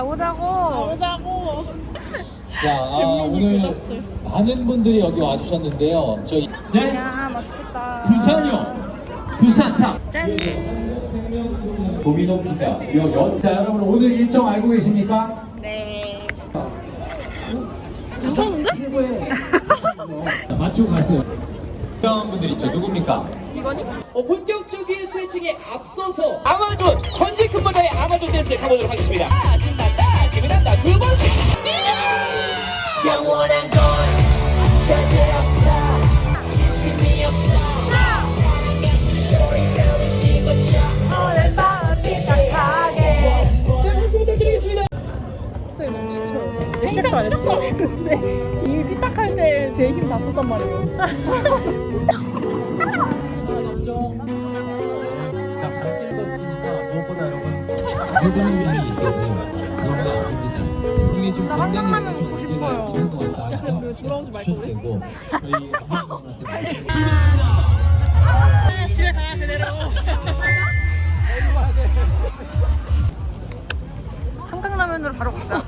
나오자고. 나오자고. 자, 아, 오늘 부잣줄. 많은 분들이 여기 와주셨는데요. 저희 네? 야 맛있겠다. 부산요. 부산 자. 짠. 도미노 피자. 요 연. 자, 여러분 오늘 일정 알고 계십니까? 네. 괜찮은데? 자, 맞추고 가세요. 유명한 분들 있죠. 누굽니까? 이거니? 어, 본격적인 스트레칭에 앞서서 아마존 전직 근무자의 아마존 댄스를 가보도록 하겠습니다. 아, 재미난다, 두 번씩. 영원한 건 절대 없어. 진심이 없어. 안 했어. 근데 이미 삐딱할 때 제 힘 다 썼단 말이에요. 자, 발길 걷기니까 무엇보다 여러분 아닙니다. 중에 좀 나 한강라면 좀 먹고 싶어요. 있는 것 같다. 야, 돌아오지 말고 한강한테 집에 가 그대로. 한강라면으로 바로 가자.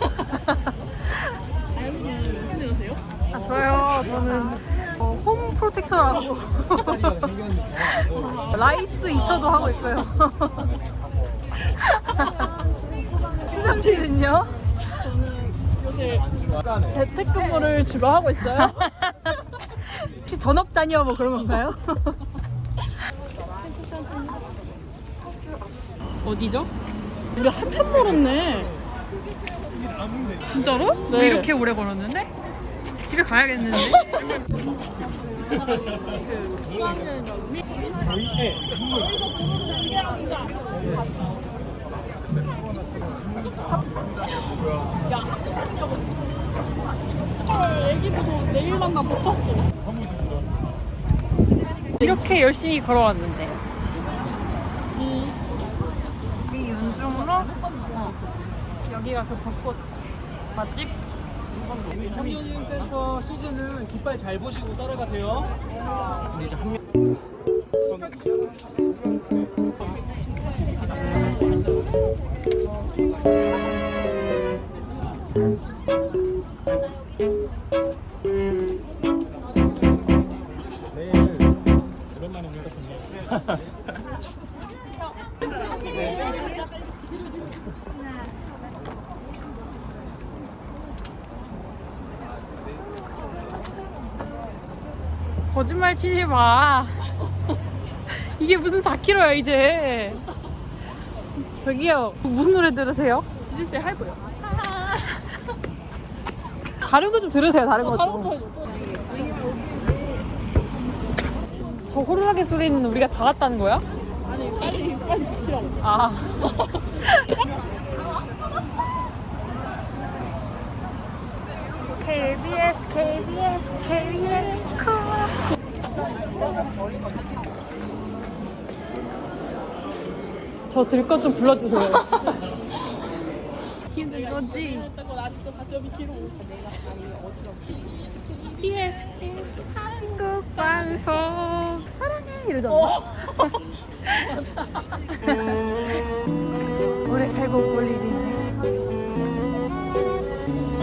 아연님 무슨 일 하세요? 아 저요. 저는 어, 홈 프로텍터라고 라이스 입혀도 하고 있고요. 수정 씨는요? 요새 재택근무를 주로 하고 있어요. 혹시 전업 자녀 뭐 그런 건가요? 어디죠? 우리 한참 멀었네. 진짜로? 네. 왜 이렇게 오래 걸었는데? 집에 가야겠는데? 수학여행 가니? 야, 헐, 애기도 저 내일 만나 못 쳤어. 이렇게 열심히 걸어왔는데 이, 이 윤중로 어, 여기가 그 벚꽃 맛집 청년인 센터 시즌은 깃발 잘 보시고 따라가세요. 근데 이제 한 명. 거짓말 치지 마 이게 무슨 4kg야 이제 저기요 무슨 노래 들으세요? 비즈니스에 할고요. 다른 거 좀 들으세요 다른 거 다른 거 좀. 저 호루라기 소리는 우리가 다 갔다는 거야? 아니, 빨리, 빨리 비키라고. 아 KBS KBS KBS 저 들 것 좀 불러주세요 거지 아직도 4.2kg. KBS 한국 방송 사랑해 이러잖아 올해 세곡 올리기네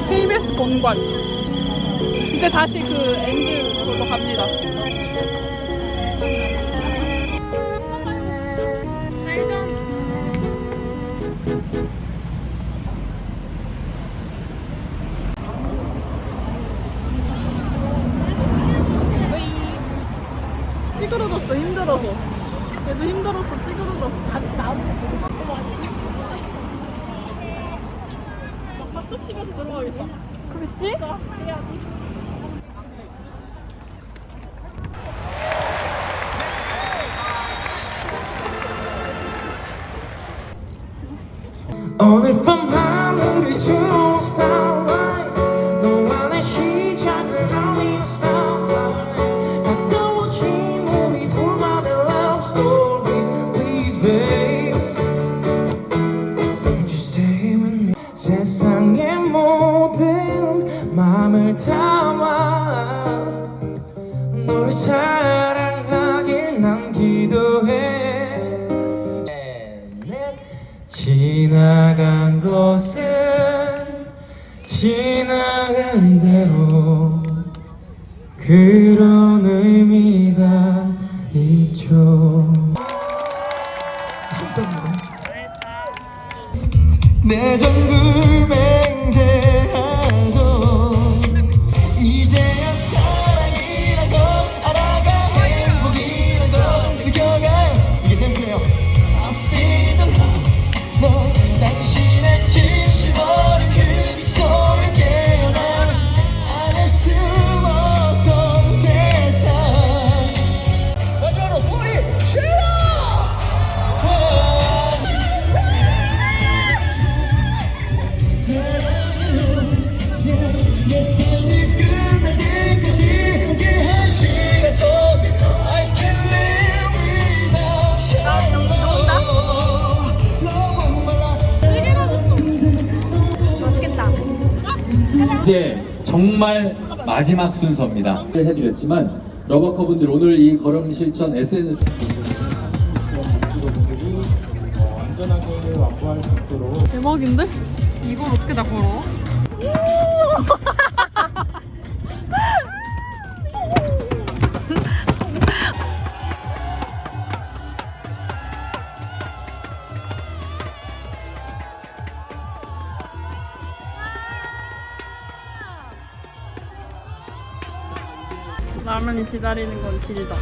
KBS 본관. 이제 다시 그 엔드 그걸로 갑니다. 찌그러졌어 힘들어서. 얘도 힘들어서 찌그러졌어. 막 박수 치면서 들어가겠다. 그렇지? 해야지. 오늘 밤 모든 마음을 담아 너를 사랑하길 난 기도해. 지나간 것은 지나간 대로 그런 이제 정말 마지막 순서입니다. 해드렸지만 러버커 분들 오늘 이 걸음 실천 SNS 대박인데? 이걸 어떻게 다 걸어? 나는 기다리는 건 길다.